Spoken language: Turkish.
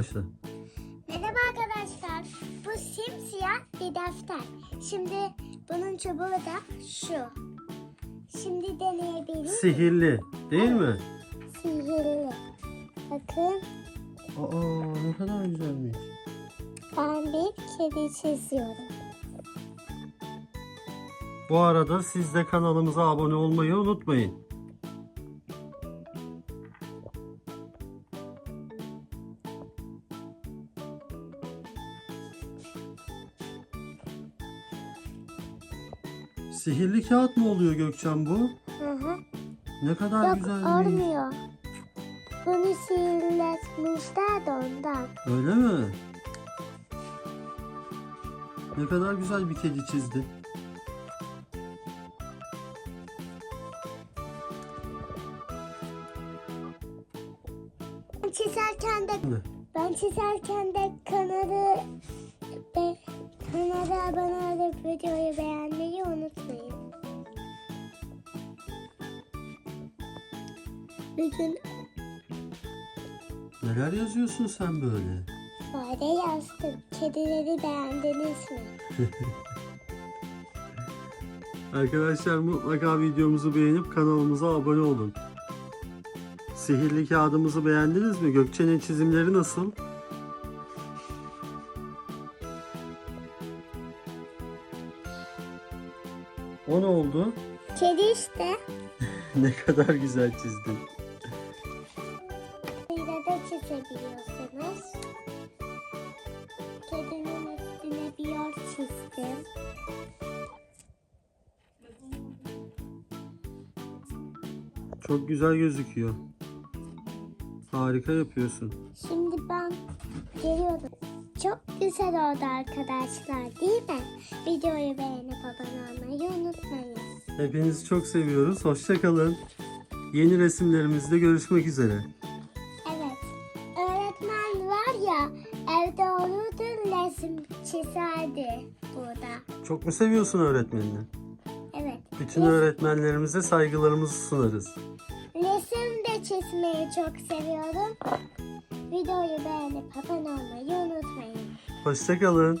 Başla. Merhaba arkadaşlar. Bu simsiyah bir defter. Şimdi bunun çubuğu da şu. Şimdi deneyebiliriz. Sihirli değil mi? Sihirli. Bakın Aa ne kadar güzelmiş. ben bir kedi çiziyorum. Bu arada siz de kanalımıza abone olmayı unutmayın. Sihirli kağıt mı oluyor Gökçen bu? Hı hı. Ne kadar Yok güzelmiş. olmuyor. Bunu sihirletmişler de ondan. Öyle mi? Ne kadar güzel bir kedi çizdin. Ben çizerken de Ne? ben çizerken de kanalı be, kanala abone olup videoyu beğenmeyi unutmayın. Bugün Neler yazıyorsun sen böyle? fare yazdım. Kedileri beğendiniz mi? Arkadaşlar mutlaka videomuzu beğenip kanalımıza abone olun. Sihirli kağıdımızı beğendiniz mi? Gökçe'nin çizimleri nasıl? O ne oldu? Kedi işte. ne kadar güzel çizdin. Çizebiliyorsunuz. Kedinin üstüne bir yol çizdim. Çok güzel gözüküyor. Harika yapıyorsun. Şimdi ben geliyorum. Çok güzel oldu arkadaşlar değil mi? Videoyu beğenip abone olmayı unutmayın. Hepinizi çok seviyoruz. Hoşçakalın. Yeni resimlerimizde görüşmek üzere. Çizerdi burada. Çok mu seviyorsun öğretmenini? Evet. Bütün Res- öğretmenlerimize saygılarımızı sunarız. resim de çizmeyi çok seviyorum. Videoyu beğenip abone olmayı unutmayın. Hoşçakalın.